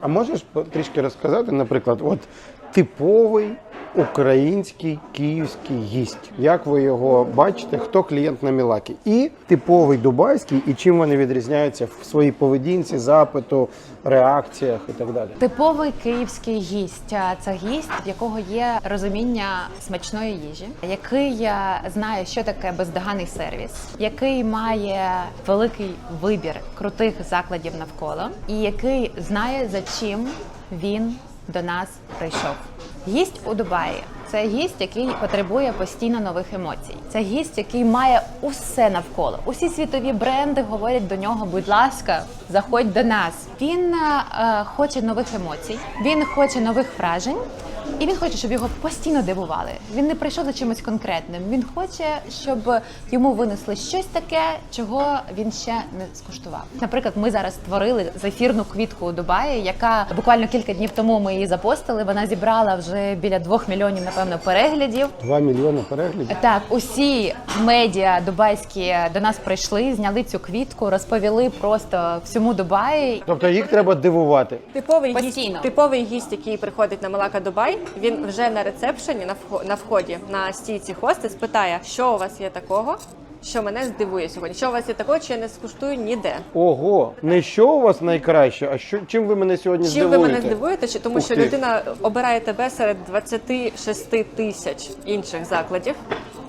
А можеш трішки розказати, наприклад, от типовий український київський гість. Як ви його бачите, хто клієнт на Мілакі? І типовий дубайський, і чим вони відрізняються в своїй поведінці, запиту, реакціях і так далі. Типовий київський гість це гість, в якого є розуміння смачної їжі, який е, знає, що таке бездоганний сервіс, який має великий вибір крутих закладів навколо, і який знає за чим він до нас прийшов. Гість у Дубаї це гість, який потребує постійно нових емоцій. Це гість, який має усе навколо. Усі світові бренди говорять до нього, будь ласка, заходь до нас. Він е, хоче нових емоцій, він хоче нових вражень. І він хоче, щоб його постійно дивували. Він не прийшов за чимось конкретним. Він хоче, щоб йому винесли щось таке, чого він ще не скуштував. Наприклад, ми зараз створили зефірну квітку у Дубаї, яка буквально кілька днів тому ми її запостили. Вона зібрала вже біля двох мільйонів, напевно, переглядів. Два мільйони переглядів. Так, усі медіа дубайські до нас прийшли, зняли цю квітку, розповіли просто всьому Дубаї. Тобто їх треба дивувати. Типовий Постійно. гість, типовий гість, який приходить на Малака Дубай, він вже на рецепшені на вхо- на вході на стійці хостес питає, що у вас є такого, що мене здивує сьогодні. Що у вас є такого, що я не скуштую ніде. Ого, не що у вас найкраще, а що чим ви мене сьогодні Чим здивуєте? ви мене здивуєте? Чи тому, Ух що ти. людина обирає тебе серед 26 тисяч інших закладів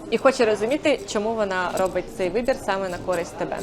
і хоче розуміти, чому вона робить цей вибір саме на користь тебе.